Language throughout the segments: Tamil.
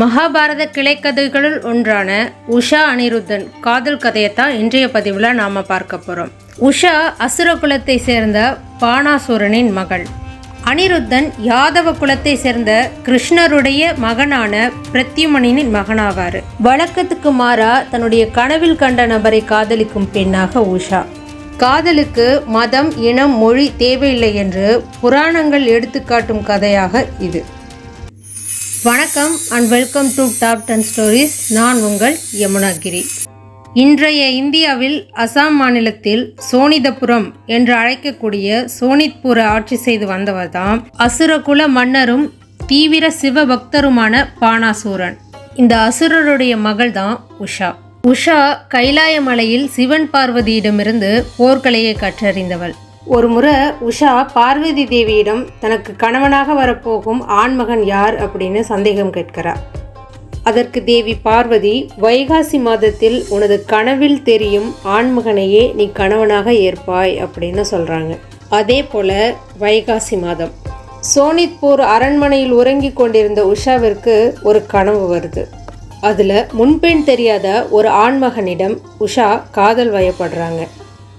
மகாபாரத கிளைக்கதைகளுள் ஒன்றான உஷா அனிருத்தன் காதல் கதையைத்தான் இன்றைய பதிவில் நாம் பார்க்க போகிறோம் உஷா அசுர குலத்தை சேர்ந்த பானாசுரனின் மகள். அனிருத்தன் யாதவ குலத்தை சேர்ந்த கிருஷ்ணருடைய மகனான பிரத்யுமனின் மகனாவார். வழக்கத்துக்கு மாறா தன்னுடைய கனவில் கண்ட நபரை காதலிக்கும் பெண்ணாக உஷா. காதலுக்கு மதம் இனம் மொழி தேவையில்லை என்று புராணங்கள் எடுத்துக்காட்டும் கதையாக இது. வணக்கம் and welcome to top ten stories நான் உங்கள் யமுனாகிரி. இன்றைய இந்தியாவில் அசாம் மாநிலத்தில் சோனிதபுரம் என்று அழைக்கக்கூடிய சோனித்பூரை ஆட்சி செய்து வந்தவர் தான் அசுரகுல மன்னரும் தீவிர சிவ பக்தருமான பானாசூரன். இந்த அசுரருடைய மகள்தான் உஷா. உஷா கைலாய மலையில் சிவன் பார்வதியிடமிருந்து போர்க்கலையை கற்றறிந்தவள். ஒரு முறை உஷா பார்வதி தேவியிடம் தனக்கு கணவனாக வரப்போகும் ஆண்மகன் யார் அப்படின்னு சந்தேகம் கேட்கிறார் அதற்கு தேவி பார்வதி வைகாசி மாதத்தில் உனது கனவில் தெரியும் ஆண்மகனையே நீ கணவனாக ஏற்பாய் அப்படின்னு சொல்கிறாங்க அதே போல் வைகாசி மாதம். சோனித்பூர் அரண்மனையில் உறங்கிக் கொண்டிருந்த உஷாவிற்கு ஒரு கனவு வருது. அதில் முன்பெண் தெரியாத ஒரு ஆண்மகனிடம் உஷா காதல் வயப்படுறாங்க.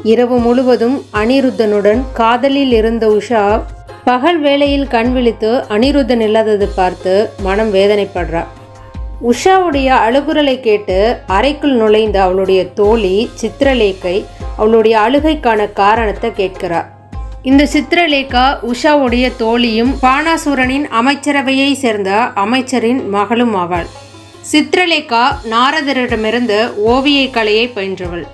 இரவு முழுவதும் அனிருத்தனுடன் காதலில் இருந்த உஷா பகல் வேளையில் கண் விழித்து அனிருத்தன் இல்லாதது பார்த்து மனம் வேதனைப்படுறா. உஷாவுடைய அழுகுரலை கேட்டு அறைக்குள் நுழைந்த அவளுடைய தோழி சித்திரலேக்கை அவளுடைய அழுகைக்கான காரணத்தை கேட்கிறார் இந்த சித்திரலேகா உஷாவுடைய தோழியும் பானாசூரனின் அமைச்சரவையை சேர்ந்த அமைச்சரின் மகளும் ஆவாள். சித்திரலேகா நாரதரிடமிருந்து ஓவிய கலையை பயின்றவள்.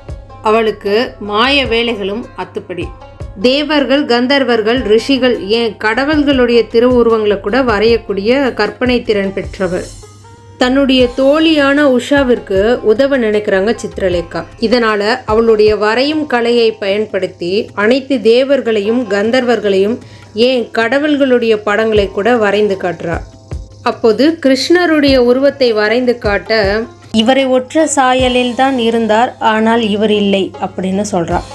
அவளுக்கு மாய வேலைகளும் அத்துப்படி. தேவர்கள் கந்தர்வர்கள் ரிஷிகள் ஏன் கடவுள்களுடைய திருவுருவங்களை கூட வரையக்கூடிய கற்பனை திறன் பெற்றவர். தன்னுடைய தோழியான உஷாவிற்கு உதவ நினைக்கிறாங்க சித்திரலேகா. இதனால அவளுடைய வரையும் கலையை பயன்படுத்தி அனைத்து தேவர்களையும் கந்தர்வர்களையும் ஏன் கடவுள்களுடைய படங்களை கூட வரைந்து காட்டுறார் அப்போது கிருஷ்ணருடைய உருவத்தை வரைந்து காட்ட இவரை ஒற்ற சாயலில் தான் இருந்தார் ஆனால் இவர் இல்லை அப்படின்னு சொல்கிறார்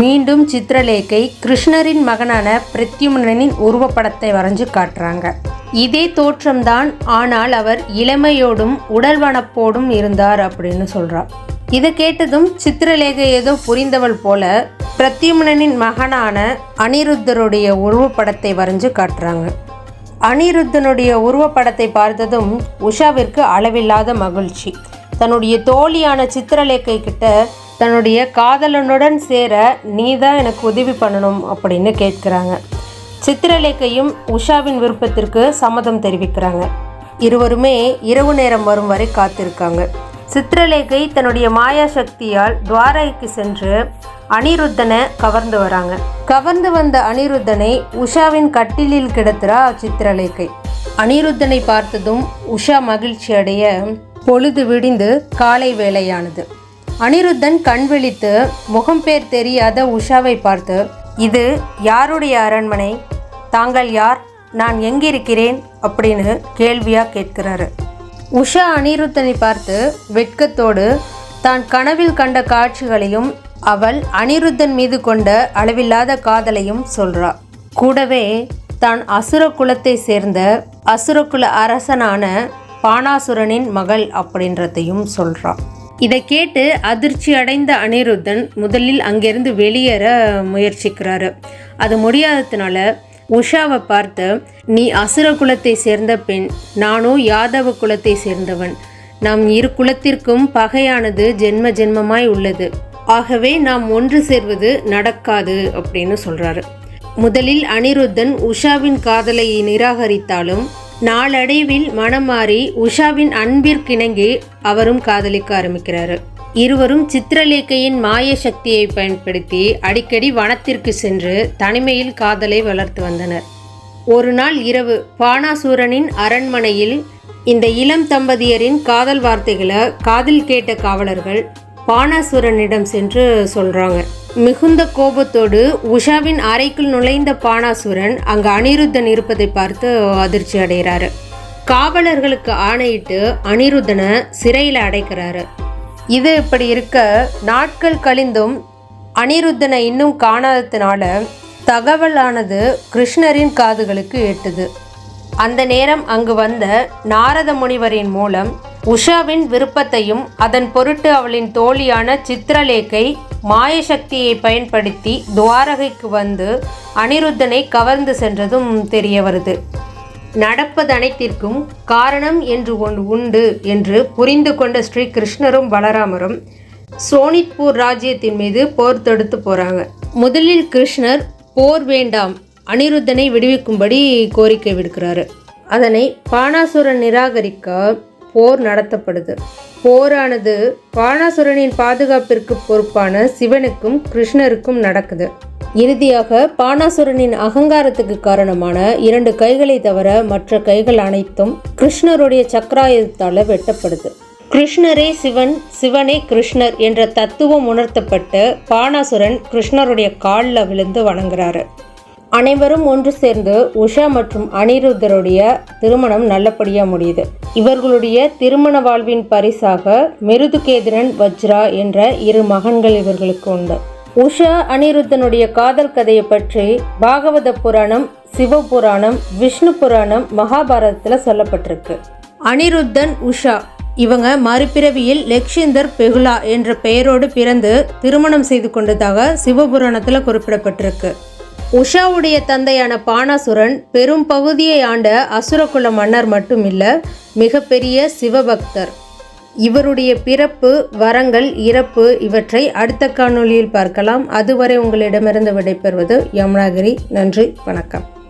மீண்டும் சித்திரலேகை கிருஷ்ணரின் மகனான பிரத்யும்னனின் உருவப்படத்தை வரைஞ்சு காட்டுறாங்க. இதே தோற்றம்தான் ஆனால் அவர் இளமையோடும் உடல் வனப்போடும் இருந்தார் அப்படின்னு சொல்கிறார் இதை கேட்டதும் சித்திரலேகை ஏதோ புரிந்தவள் போல பிரத்யும்னனின் மகனான அனிருத்தருடைய உருவப்படத்தை வரைஞ்சு காட்டுறாங்க. அனிருத்தனுடைய உருவப்படத்தை பார்த்ததும் உஷாவிற்கு அளவில்லாத மகிழ்ச்சி. தன்னுடைய தோழியான சித்திரலேக்கை கிட்ட தன்னுடைய காதலனுடன் சேர நீ தான் எனக்கு உதவி பண்ணணும் அப்படின்னு கேட்குறாங்க. சித்திரலேக்கையும் உஷாவின் விருப்பத்திற்கு சம்மதம் தெரிவிக்கிறாங்க. இருவருமே இரவு நேரம் வரும் வரை காத்திருக்காங்க. சித்திரலேகை தன்னுடைய மாயா சக்தியால் துவாரைக்கு சென்று அனிருத்தனை கவர்ந்து வராங்க. கவர்ந்து வந்த அனிருத்தனை உஷாவின் கட்டிலில் கிடத்துறா சித்திரலேகை அனிருத்தனை பார்த்ததும் உஷா மகிழ்ச்சி அடைய பொழுது விடிந்து காலை வேளையானது. அனிருத்தன் கண் விழித்து முகம் பேர் தெரியாத உஷாவை பார்த்து இது யாருடைய அரண்மனை? தாங்கள் யார்? நான் எங்கிருக்கிறேன்? அப்படின்னு கேள்வியாக கேட்கிறாரு. உஷா அனிருத்தனை பார்த்து வெட்கத்தோடு தான் கனவில் கண்ட காட்சிகளையும் அவள் அனிருத்தன் மீது கொண்ட அளவில்லாத காதலையும் சொல்றா. கூடவே தான் அசுர குலத்தை சேர்ந்த அசுரகுல அரசனான பானாசுரனின் மகள் அப்படின்றதையும் சொல்கிறான் இதை கேட்டு அதிர்ச்சி அடைந்த அனிருத்தன் முதலில் அங்கிருந்து வெளியேற முயற்சிக்கிறாரு. அது முடியாததுனால உஷாவை பார்த்து நீ அசுர குலத்தை சேர்ந்த பெண் நானோ யாதவ குலத்தை சேர்ந்தவன். நாம் இரு குலத்திற்கும் பகையானது ஜென்ம ஜென்மமாய் உள்ளது. ஆகவே நாம் ஒன்று சேர்வது நடக்காது அப்படின்னு சொல்றாரு. முதலில் அனிருத்தன் உஷாவின் காதலை நிராகரித்தாலும் நாளடைவில் மனம் மாறி உஷாவின் அன்பிற்கிணங்கி அவரும் காதலிக்க ஆரம்பிக்கிறாரு. இருவரும் சித்திரலேக்கையின் மாய சக்தியை பயன்படுத்தி அடிக்கடி வனத்திற்கு சென்று தனிமையில் காதலை வளர்த்து வந்தனர். ஒரு நாள் இரவு பானாசூரனின் அரண்மனையில் இந்த இளம் தம்பதியரின் காதல் வார்த்தைகளை காதில் கேட்ட காவலர்கள் பானாசுரனிடம் சென்று சொல்கிறாங்க மிகுந்த கோபத்தோடு உஷாவின் அறைக்குள் நுழைந்த பானாசுரன் அங்கு அனிருத்தன் இருப்பதை பார்த்து அதிர்ச்சி அடைகிறாரு. காவலர்களுக்கு ஆணையிட்டு அனிருத்தனை சிறையில் அடைக்கிறாரு. இது இப்படி இருக்க நாட்கள் கழிந்தும் அனிருத்தனை இன்னும் காணாததுனால தகவலானது கிருஷ்ணரின் காதுகளுக்கு எட்டுது. அந்த நேரம் அங்கு வந்த நாரத முனிவரின் மூலம் உஷாவின் விருப்பத்தையும் அதன் பொருட்டு அவளின் தோழியான சித்திரலேகை மாயசக்தியை பயன்படுத்தி துவாரகைக்கு வந்து அனிருத்தனை கவர்ந்து சென்றதும் தெரிய வருது நடப்பது அனைத்திற்கும் காரணம் என்று ஒன்று உண்டு என்று புரிந்து கொண்ட ஸ்ரீ கிருஷ்ணரும் பலராமரும் சோனித்பூர் ராஜ்யத்தின் மீது போர் தொடுத்து போகிறாங்க முதலில் கிருஷ்ணர் போர் வேண்டாம் அனிருத்தனை விடுவிக்கும்படி கோரிக்கை விடுக்கிறாரு. அதனை பானாசுரன் நிராகரிக்க போர் நடத்தப்படுது. போரானது பானாசுரனின் பாதுகாப்பிற்கு பொறுப்பான சிவனுக்கும் கிருஷ்ணருக்கும் நடக்குது. இறுதியாக பானாசுரனின் அகங்காரத்துக்கு காரணமான இரண்டு கைகளை தவிர மற்ற கைகள் அனைத்தும் கிருஷ்ணருடைய சக்கராயுதத்தால் வெட்டப்படுது. கிருஷ்ணரே சிவன் சிவனே கிருஷ்ணர் என்ற தத்துவம் உணர்த்தப்பட்டு பானாசுரன் கிருஷ்ணருடைய காலில் விழுந்து வணங்குறாரு. அனைவரும் ஒன்று சேர்ந்து உஷா மற்றும் அனிருத்தருடைய திருமணம் நல்லபடியாக முடியுது. இவர்களுடைய திருமண வாழ்வின் பரிசாக மிருதுகேதிரன் வஜ்ரா என்ற இரு மகன்கள் இவர்களுக்கு உண்டு. உஷா அனிருத்தனுடைய காதல் கதையை பற்றி பாகவத புராணம் சிவபுராணம் விஷ்ணு புராணம் மகாபாரதத்தில் சொல்லப்பட்டிருக்கு. அனிருத்தன் உஷா இவங்க மறுபிறவியில் லெக்ஷிந்தர் பெகுலா என்ற பெயரோடு பிறந்து திருமணம் செய்து கொண்டதாக சிவபுராணத்தில் குறிப்பிடப்பட்டிருக்கு. உஷாவுடைய தந்தையான பானாசுரன் பெரும் பகுதியை ஆண்ட அசுரகுல மன்னர் மட்டுமில்ல மிகப்பெரிய சிவபக்தர். இவருடைய பிறப்பு வரங்கள் இறப்பு இவற்றை அடுத்த காணொளியில் பார்க்கலாம். அதுவரை உங்களிடமிருந்து விடைபெறுவது யமுனாகிரி. நன்றி வணக்கம்.